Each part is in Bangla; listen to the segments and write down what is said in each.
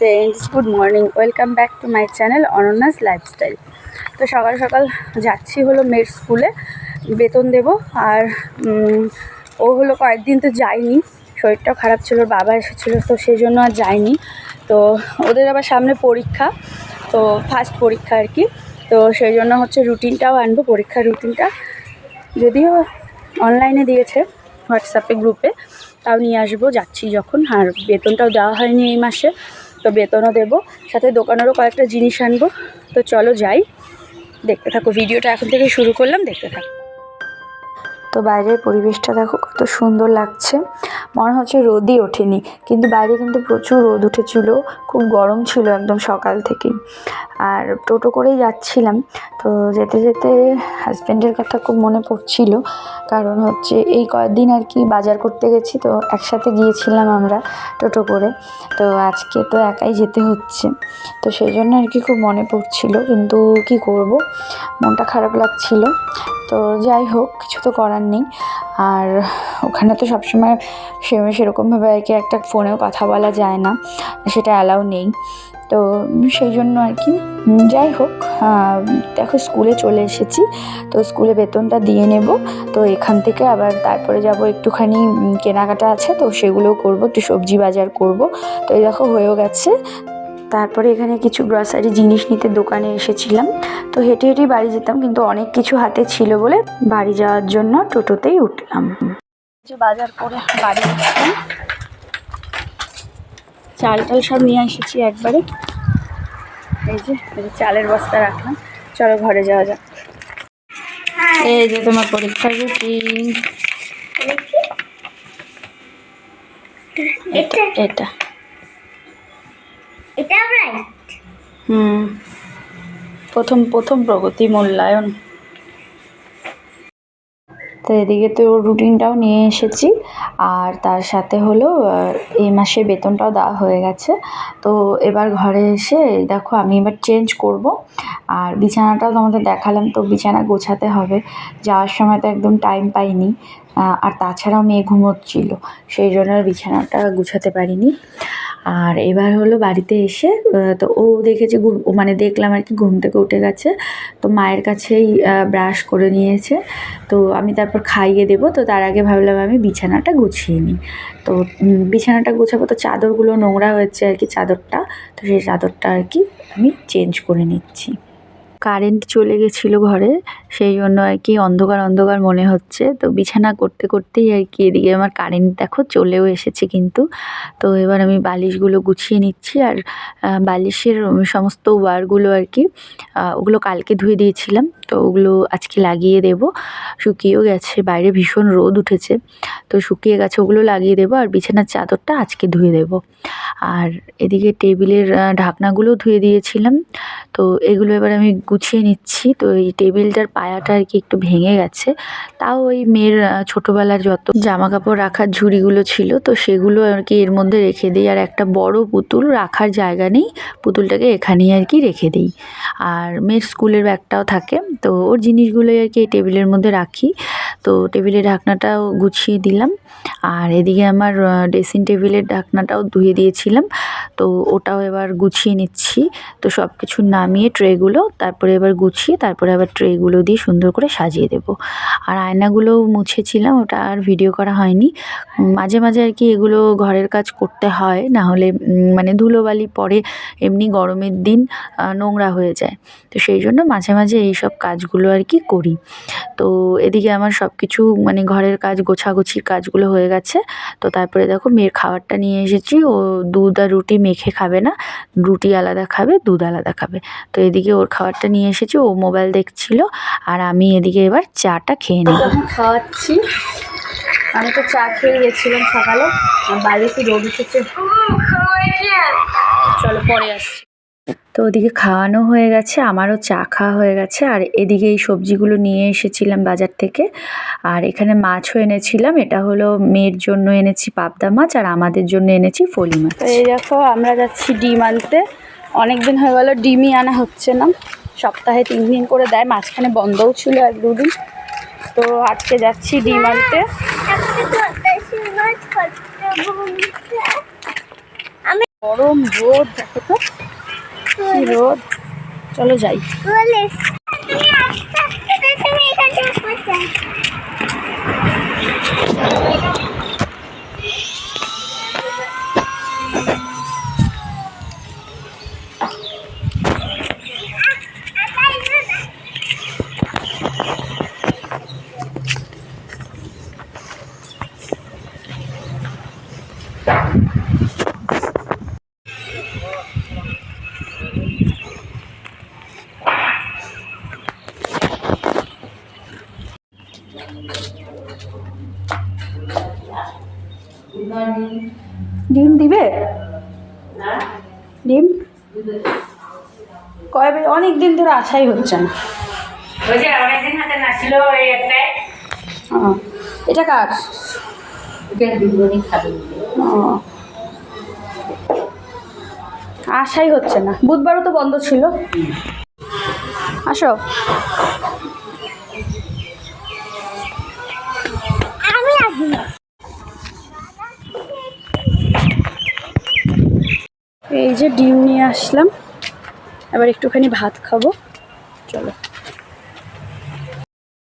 Friends good morning welcome back to my channel Ananya's lifestyle তো সকাল সকাল যাচ্ছি হলো মেয়ের স্কুলে বেতন দেব। আর ও হলো কয়েকদিন তো যায়নি। শরীরটাও খারাপ ছিল, বাবা এসেছিল, তো সেই জন্য আর যায়নি। তো ওদের আবার সামনে পরীক্ষা, তো ফার্স্ট পরীক্ষা আর কি। তো সেই জন্য হচ্ছে রুটিনটাও আনব, পরীক্ষার রুটিনটা যদিও অনলাইনে দিয়েছে হোয়াটসঅ্যাপে গ্রুপে তাও নিয়ে আসব, যাচ্ছি যখন। আর বেতনটাও দেওয়া হয়নি এই মাসে। তো বেতনও দেবো, সাথে দোকানেরও কয়েকটা জিনিস আনব। তো চলো যাই, দেখতে থাকো, ভিডিওটা এখন থেকে শুরু করলাম, দেখতে থাকো। তো বাইরের পরিবেশটা দেখো কত সুন্দর লাগছে। মনে হচ্ছে রোদই ওঠেনি, কিন্তু বাইরে কিন্তু প্রচুর রোদ উঠেছিল, খুব গরম ছিল একদম সকাল থেকেই। আর টোটো করেই যাচ্ছিলাম, তো যেতে যেতে হাজব্যান্ডের কথা খুব মনে পড়ছিল, কারণ হচ্ছে এই কয়েকদিন আর কি বাজার করতে গেছি, তো একসাথে গিয়েছিলাম আমরা টোটো করে। তো আজকে তো একাই যেতে হচ্ছে, তো সেই জন্য আর কি খুব মনে পড়ছিল, কিন্তু কি করব? মনটা খারাপ লাগছিল, তো যাই হোক, কিছু তো করার নেই। আর ওখানে তো সবসময় সে সেরকমভাবে আর কি একটা ফোনেও কথা বলা যায় না, সেটা অ্যালাউ নেই। তো সেই জন্য আর কি যাই হোক দেখো স্কুলে চলে এসেছি, তো স্কুলে বেতনটা দিয়ে নেব। তো এখান থেকে আবার তারপরে যাব একটুখানি কেনাকাটা আছে, তো সেগুলোও করব, একটু সবজি বাজার করব। তো এই দেখো হয়েও গেছে তারপরে এখানে কিছু গ্রসারি জিনিস নিতে দোকানে এসেছিলাম। তো হেঁটে হেঁটেই বাড়ি যেতাম, কিন্তু অনেক কিছু হাতে ছিল বলে বাড়ি যাওয়ার জন্য টোটোতেই উঠলাম। বাজার করে বাড়ি আসলাম। চাল টাল সব নিয়ে এসেছি একবারে। এই যে চালের বস্তা রাখলাম। চলো ঘরে যাওয়া যাক। এই যে তোমার পরীক্ষার রুটিন এটা। এটা রাইট হুম। প্রথম প্রথম প্রগতি মূল্যায়ন। তো এদিকে তো রুটিনটাও নিয়ে এসেছি, আর তার সাথে হলো এই মাসে বেতনটাও দেওয়া হয়ে গেছে। তো এবার ঘরে এসে দেখো, আমি এবার চেঞ্জ করব। আর বিছানাটাও তোমাদের দেখালাম, তো বিছানা গোছাতে হবে। যাওয়ার সময় তো একদম টাইম পাইনি। আর তাছাড়াও মেয়ে ঘুমোচ্ছিল। সেই জন্য আর বিছানাটা গুছাতে পারিনি। আর এবার হলো বাড়িতে এসে তো ও দেখেছে ও মানে দেখলাম আর কি ঘুম থেকে উঠে গেছে। তো মায়ের কাছেই ব্রাশ করে নিয়েছে। তো আমি তারপর খাইয়ে দেবো। তো তার আগে ভাবলাম আমি বিছানাটা গুছিয়ে নিই। তো বিছানাটা গুছাবো তো চাদরগুলো নোংরা হয়েছে আর কি চাদরটা। তো সেই চাদরটা আর কি আমি চেঞ্জ করে নিচ্ছি। কারেন্ট চলে গেছিল ঘরে সেই জন্য আর কি অন্ধকার অন্ধকার মনে হচ্ছে। তো বিছানা করতে করতেই আর কি এদিকে আমার কারেন্ট দেখো চলেও এসেছে কিন্তু। তো এবার আমি বালিশগুলো গুছিয়ে নিচ্ছি আর বালিশের সমস্ত ওয়ারগুলো আর কি ওগুলো কালকে ধুয়ে দিয়েছিলাম। তো ওগুলো আজকে লাগিয়ে দেব। শুকিয়েও গেছে বাইরে ভীষণ রোদ উঠেছে। তো শুকিয়ে গেছে ওগুলো লাগিয়ে দেবো আর বিছানার চাদরটা আজকে ধুয়ে দেবো। আর এদিকে টেবিলের আহ, ঢাকনাগুলোও ধুয়ে দিয়েছিলাম। তো এগুলো এবার আমি গুছিয়ে নিচ্ছি। তো এই টেবিলটার পায়াটা আর কি একটু ভেঙে গেছে। তাও ওই মেয়ের ছোটোবেলার যত জামা কাপড় রাখার ঝুড়িগুলো ছিল, তো সেগুলো আর কি এর মধ্যে রেখে দিই। আর একটা বড় পুতুল রাখার জায়গা নেই। পুতুলটাকে এখানেই আর কি রেখে দিই। আর মেয়ের স্কুলের ব্যাগটাও থাকে। তো ওর জিনিসগুলোই আর কি এই টেবিলের মধ্যে রাখি। তো টেবিলের ঢাকনাটাও গুছিয়ে দিলাম। আর এদিকে আমার ড্রেসিং টেবিলের ঢাকনাটাও ধুয়ে দিয়েছিলাম। তো ওটাও এবার গুছিয়ে নিচ্ছি। তো সব কিছু নামিয়ে ট্রেগুলো তারপরে এবার গুছিয়ে, তারপরে আবার ট্রেগুলো দিয়ে সুন্দর করে সাজিয়ে দেব। আর আয়নাগুলো মুছেছিলাম, ওটা আর ভিডিও করা হয়নি। মাঝে মাঝে আর কি এগুলো ঘরের কাজ করতে হয়, না হলে মানে ধুলোবালি পরে এমনি গরমের দিন নোংরা হয়ে যায়। তো সেই জন্য মাঝে মাঝে এই সব কাজগুলো আর কি করি। তো এদিকে আমার সব কিছু মানে ঘরের কাজ, গোছাগুছির কাজগুলো হয়ে গেছে। তো তারপরে দেখো মেয়ের খাবারটা নিয়ে এসেছি। ও দুধ আর রুটি মেখে খাবে না। রুটি আলাদা খাবে, দুধ আলাদা খাবে। তো এদিকে ওর খাবারটা নিয়ে এসেছি, ও মোবাইল দেখছিল। আর আমি এদিকে এবার চাটা খেয়ে নেব। খাওয়াচ্ছি। আমি তো চা খেয়ে গেছিলাম সকালে। বাইরে কি রোদ উঠেছে। চলো পরে আসছি। তো ওদিকে খাওয়ানো হয়ে গেছে আমারও চা খাওয়া হয়ে গেছে আর এদিকে এই সবজিগুলো নিয়ে এসেছিলাম বাজার থেকে। আর এখানে মাছও এনেছিলাম এটা হলো মেয়ের জন্য এনেছি পাবদা মাছ আর আমাদের জন্য এনেছি ফলি মাছ। এই দেখো আমরা যাচ্ছি ডিম আনতে। অনেক দিন হয়ে গেল ডিমই আনা হচ্ছে না। সপ্তাহে তিন দিন করে দেয় মাঝখানে বন্ধও ছিল এক দুদিন তো আজকে যাচ্ছি ডিম আনতে। আমি গরম রোদ দেখো তো। কি রোদ? চলো যাই। তুমি ডিম দিবে? ডিম? কয় বাজে অনেক দিন ধরে আশাই হচ্ছে না। এটা কার। আশাই হচ্ছে না। বুধবারও তো বন্ধ ছিল। আসো। এই যে ডিম নিয়ে আসলাম। এবার একটুখানি ভাত খাব। চলো।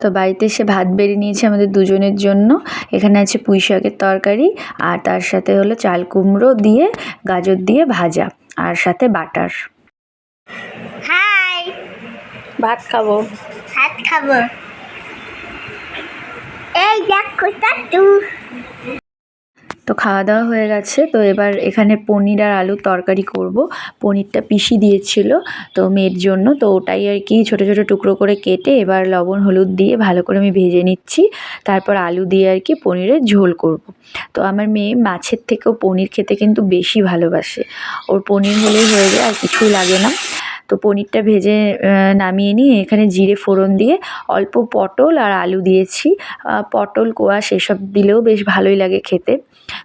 তো বাড়িতে এসে ভাত বেড়ে নিয়েছে আমাদের দুজনের জন্য। এখানে আছে পুঁই শাকের তরকারি আর তার সাথে হলো চাল কুমড়ো দিয়ে গাজর দিয়ে ভাজা আর সাথে বাটার। হাই। ভাত খাব। ভাত খাব। এই দেখো টাটু তো খাওয়া দাওয়া হয়ে গেছে। তো এবার এখানে পনির আর আলুর তরকারি করব। পনিরটা পিষি দিয়েছিল তো মেয়ের জন্য। তো ওটাই আর কি ছোটো ছোটো টুকরো করে কেটে এবার লবণ, হলুদ দিয়ে ভালো করে আমি ভেজে নিচ্ছি। তারপর আলু দিয়ে আর কি পনিরের ঝোল করব। তো আমার মেয়ে মাছের থেকেও পনির খেতে কিন্তু বেশি ভালোবাসে। ওর পনির হলেই হয়ে যায়, আর কিছুই লাগে না। তো পনিরটা ভেজে নামিয়ে নিয়ে এখানে জিরে ফোড়ন দিয়ে অল্প পটল আর আলু দিয়েছি। পটল, কোয়াশ এসব দিলেও বেশ ভালোই লাগে খেতে।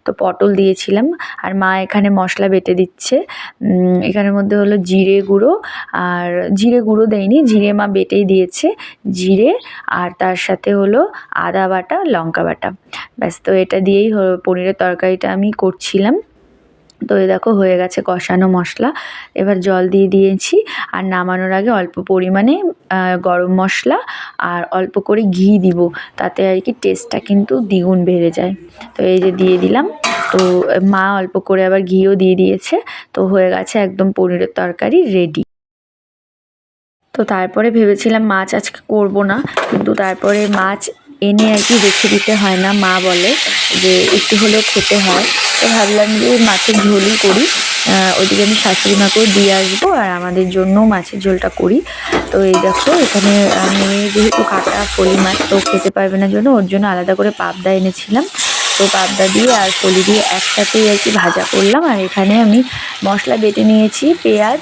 তো পটল দিয়েছিলাম আর মা এখানে মশলা বেটে দিচ্ছে। এখানের মধ্যে হলো জিরে গুঁড়ো আর জিরে গুঁড়ো দেয়নি, জিরে মা বেটেই দিয়েছে। জিরে আর তার সাথে হলো আদা বাটা, লঙ্কা বাটা। ব্যাস, তো এটা দিয়েই পনিরের তরকারিটা আমি করছিলাম। তো এই দেখো হয়ে গেছে কষানো মশলা। এবার জল দিয়ে দিয়েছি আর নামানোর আগে অল্প পরিমাণে গরম মশলা আর অল্প করে ঘি দিব, তাতে আর কি টেস্টটা কিন্তু দ্বিগুণ বেড়ে যায়। তো এই যে দিয়ে দিলাম, তো মা অল্প করে আবার ঘিও দিয়ে দিয়েছে, তো হয়ে গেছে একদম পনিরের তরকারি রেডি তো তারপরে ভেবেছিলাম মাছ আজকে করব না, কিন্তু তারপরে মাছ এনে আর কি রেখে দিতে হয় না, মা বলে। যে একটু হলেও খেতে হয়। তো ভাবলাম যে মাছের ঝোলই করি। ওইদিকে আমি শাশুড়ি মাকেও দিয়ে আসব আর আমাদের জন্যও মাছের ঝোলটা করি। তো এই দেখো, এখানে আমি যেহেতু কাটা ফলি মাছ, তো খেতে পারবে না জন্য, ওর জন্য আলাদা করে পাবদা এনেছিলাম। তো পাবদা দিয়ে আর ফলি দিয়ে একসাথেই আর কি ভাজা করলাম। আর এখানে আমি মশলা বেটে নিয়েছি, পেঁয়াজ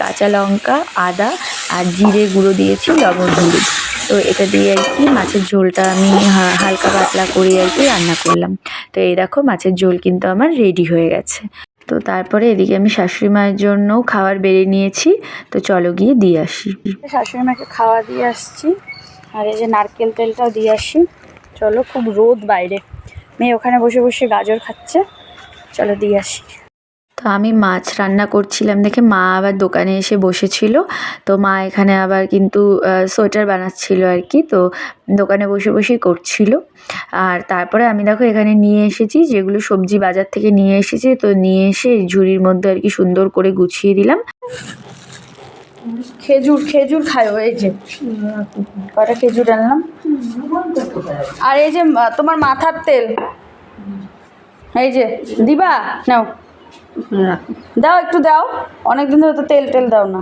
কাঁচা লঙ্কা, আদা আর জিরে গুঁড়ো দিয়েছি, লবণ হলুদ। তো এটা দিয়ে আর কি মাছের ঝোলটা আমি হালকা পাতলা করে আর কি রান্না করলাম। তো এই দেখো মাছের ঝোল কিন্তু আমার রেডি হয়ে গেছে। তো তারপরে এদিকে আমি শাশুড়ি মায়ের জন্যও খাবার বেড়ে নিয়েছি। তো চলো গিয়ে দিয়ে আসি। শাশুড়ি মাকে খাওয়া দিয়ে আসছি। আর এই যে নারকেল তেলটাও দিয়ে আসি। চলো খুব রোদ বাইরে। মেয়ে ওখানে বসে বসে গাজর খাচ্ছে। চলো দিয়ে আসি। তো আমি মাছ রান্না করছিলাম দেখে মা আবার দোকানে এসে বসেছিল। তো মা এখানে আবার কিন্তু সোয়েটার বানাচ্ছিল আর কি। তো দোকানে বসে বসেই করছিল। আর তারপরে আমি দেখো এখানে নিয়ে এসেছি যেগুলো সবজি বাজার থেকে নিয়ে এসেছি। তো নিয়ে এসে ঝুড়ির মধ্যে আর কি সুন্দর করে গুছিয়ে দিলাম। খেজুর খেজুর খায় এই যে। কটা খেজুর আনলাম? আর এই যে তোমার মাথার তেল। এই যে, দিবা? নাও। দাও একটু দাও। অনেকদিন ধরে তো তেল টেল দাও না।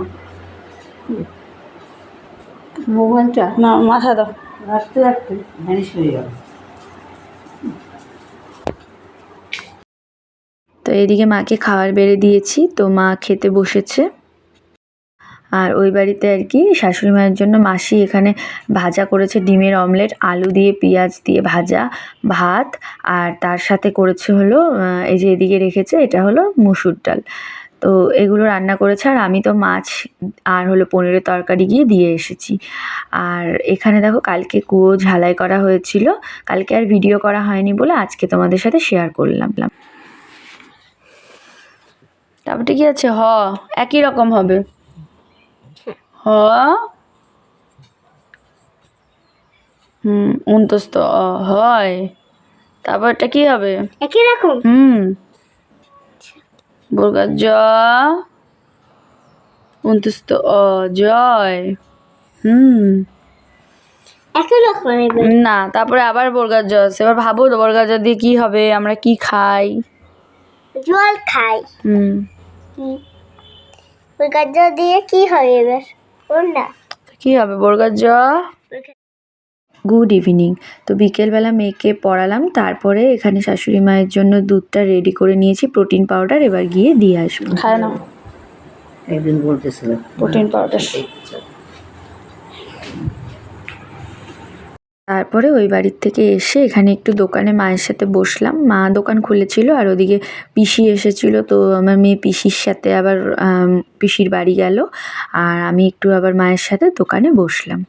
মোবাইলটা? না মাথা দাও। রাখতে হয়ে তো এদিকে মাকে খাবার বেড়ে দিয়েছি। তো মা খেতে বসেছে। আর ওই বাড়িতে আর কি শাশুড়ি মায়ের জন্য মাসি এখানে ভাজা করেছে ডিমের অমলেট, আলু দিয়ে, পেঁয়াজ দিয়ে ভাজা ভাত, আর তার সাথে করেছে হলো এই যে এদিকে রেখেছে, এটা হলো মুসুর ডাল। তো এগুলো রান্না করেছে, আর আমি তো মাছ আর হলো পনিরের তরকারি গিয়ে দিয়ে এসেছি। আর এখানে দেখো কালকে কুয়ো ঝালাই করা হয়েছিল, কালকে আর ভিডিও করা হয়নি বলে আজকে তোমাদের সাথে শেয়ার করলাম। তারপরে কি আছে? হ, একই রকম হবে। হুম উনতস্ত অ হয়। তারপর এটা কি হবে? একই রকম। হুম। বর্গার জ। উনতস্ত অ জয়। হুম। একই রকম না তারপরে আবার বর্গার জ। আছে এবার ভাবো তো বর্গার জ দিয়ে কি হবে? আমরা কি খাই? জল খাই। হুম। ওই গাজর দিয়ে কি হয় এবার? কি হবে বর্গার জ? গুড ইভিনিং তো বিকেলবেলা মেয়েকে পড়ালাম তারপরে এখানে শাশুড়ি মায়ের জন্য দুধটা রেডি করে নিয়েছি প্রোটিন পাউডার এবার গিয়ে দিয়ে আসব। খায় না একদিন বলতেছিলাম। প্রোটিন পাউডার তারপরে ওই বাড়ির থেকে এসে এখানে একটু দোকানে মায়ের সাথে বসলাম। মা দোকান খুলেছিল আর ওদিকে পিসি এসেছিল। তো আমার মেয়ে পিসির সাথে আবার পিসির বাড়ি গেল আর আমি একটু আবার মায়ের সাথে দোকানে বসলাম।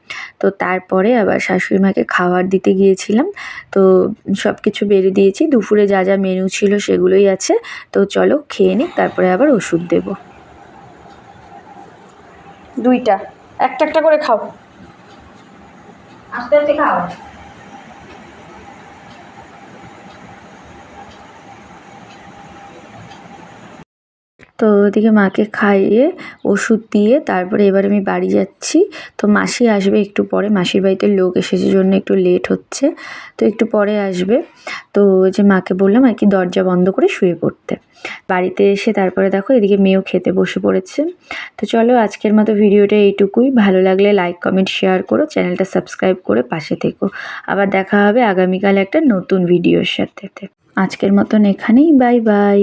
তো তারপরে আবার শাশুড়ি মাকে খাবার দিতে গিয়েছিলাম। তো সব কিছু বেড়ে দিয়েছি। দুপুরে যা যা মেনু ছিল সেগুলোই আছে। তো চলো খেয়ে নিক তারপরে আবার ওষুধ দেব। দুইটা। একটা একটা করে খাও। After the cow. তো ওদিকে মাকে খাইয়ে ওষুধ দিয়ে তারপরে এবার আমি বাড়ি যাচ্ছি। তো মাসি আসবে একটু পরে, মাসির বাড়িতে লোক এসেছে জন্য একটু লেট হচ্ছে। তো একটু পরে আসবে। তো যে মাকে বললাম আর কি দরজা বন্ধ করে শুয়ে পড়তে। বাড়িতে এসে তারপরে দেখো এদিকে মেয়েও খেতে বসে পড়েছে। তো চলো আজকের মতো ভিডিওটা এইটুকুই। ভালো লাগলে লাইক, কমেন্ট, শেয়ার করো। চ্যানেলটা সাবস্ক্রাইব করে পাশে থেকো। আবার দেখা হবে আগামীকাল একটা নতুন ভিডিওর সাথে। আজকের মতন এখানেই। Bye bye.